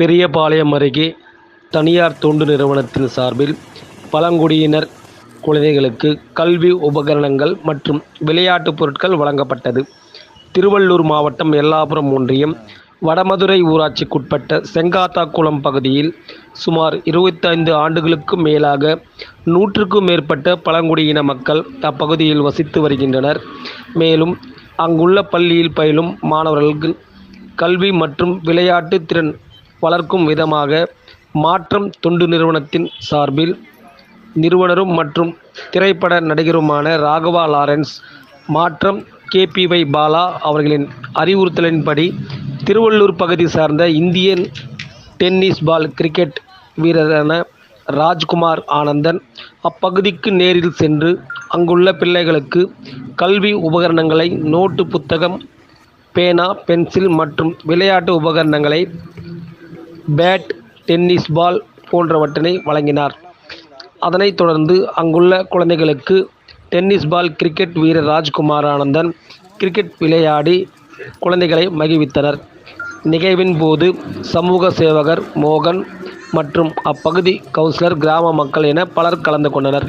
பெரியபாளையம் அருகே தனியார் தொண்டு நிறுவனத்தின் சார்பில் பழங்குடியினர் குழந்தைகளுக்கு கல்வி உபகரணங்கள் மற்றும் விளையாட்டுப் பொருட்கள் வழங்கப்பட்டது. திருவள்ளூர் மாவட்டம் எல்லாபுரம் ஒன்றியம் வடமதுரை ஊராட்சிக்குட்பட்ட செங்காத்தாக்குளம் பகுதியில் சுமார் இருபத்தைந்து ஆண்டுகளுக்கும் மேலாக நூற்றுக்கும் மேற்பட்ட பழங்குடியின மக்கள் அப்பகுதியில் வசித்து வருகின்றனர். மேலும் அங்குள்ள பள்ளியில் பயிலும் மாணவர்களுக்கு கல்வி மற்றும் விளையாட்டு திறன் வளர்க்கும் விதமாக மாற்றம் தொண்டு நிறுவனத்தின் சார்பில் நிறுவனரும் மற்றும் திரைப்பட நடிகருமான ராகவா லாரன்ஸ் மாற்றம் கேபிவை பாலா அவர்களின் அறிவுறுத்தலின்படி திருவள்ளூர் பகுதி சார்ந்த இந்தியன் டென்னிஸ் பால் கிரிக்கெட் வீரரான ராஜ்குமார் ஆனந்தன் அப்பகுதிக்கு நேரில் சென்று அங்குள்ள பிள்ளைகளுக்கு கல்வி உபகரணங்களை நோட்டு புத்தகம் பேனா பென்சில் மற்றும் விளையாட்டு உபகரணங்களை பேட் டென்னிஸ் பால் போன்றவற்றினை வழங்கினார். அதனைத் தொடர்ந்து அங்குள்ள குழந்தைகளுக்கு டென்னிஸ் பால் கிரிக்கெட் வீரர் ராஜ்குமார் ஆனந்தன் கிரிக்கெட் விளையாடி குழந்தைகளை மகிழ்வித்தனர். நிகழ்வின் போது சமூக சேவகர் மோகன் மற்றும் அப்பகுதி கவுன்சிலர் கிராம மக்கள் என பலர் கலந்து கொண்டனர்.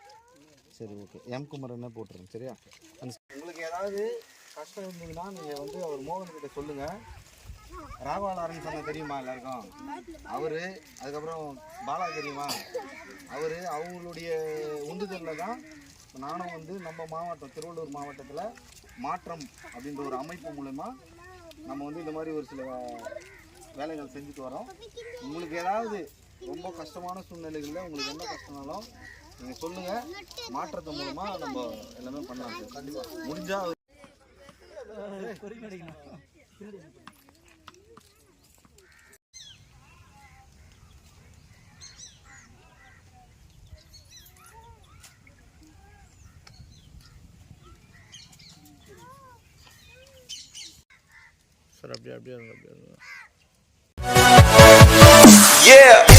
சரி ஓகே எம் குமரன் போட்டுருங்க சரியா? அந்த உங்களுக்கு ஏதாவது கஷ்டம் இருந்ததுன்னா நீங்கள் வந்து அவர் மோகன்கிட்ட சொல்லுங்கள் சொல்லுங்கள் ராகவாலாரன் சொன்ன தெரியுமா எல்லாருக்கும்? அவர் அதுக்கப்புறம் பாலா தெரியுமா? அவர் அவங்களுடைய உந்துதலில் தான் நானும் வந்து நம்ம மாவட்டம் திருவள்ளூர் மாவட்டத்தில் மாற்றம் அப்படின்ற ஒரு அமைப்பு மூலமா நம்ம வந்து இந்த மாதிரி ஒரு சில வேலைகள் செஞ்சுட்டு வரோம். உங்களுக்கு ஏதாவது ரொம்ப கஷ்டமான சூழ்நிலைகளில் உங்களுக்கு என்ன கஷ்டம்னாலும் நீங்கள் சொல்லுங்கள் மாற்றத்து மூலமாக நம்ம எல்லாமே பண்ணலாம் கண்டிப்பாக முடிஞ்சால் சார் அப்படியே அப்படியே அப்படியே Yeah!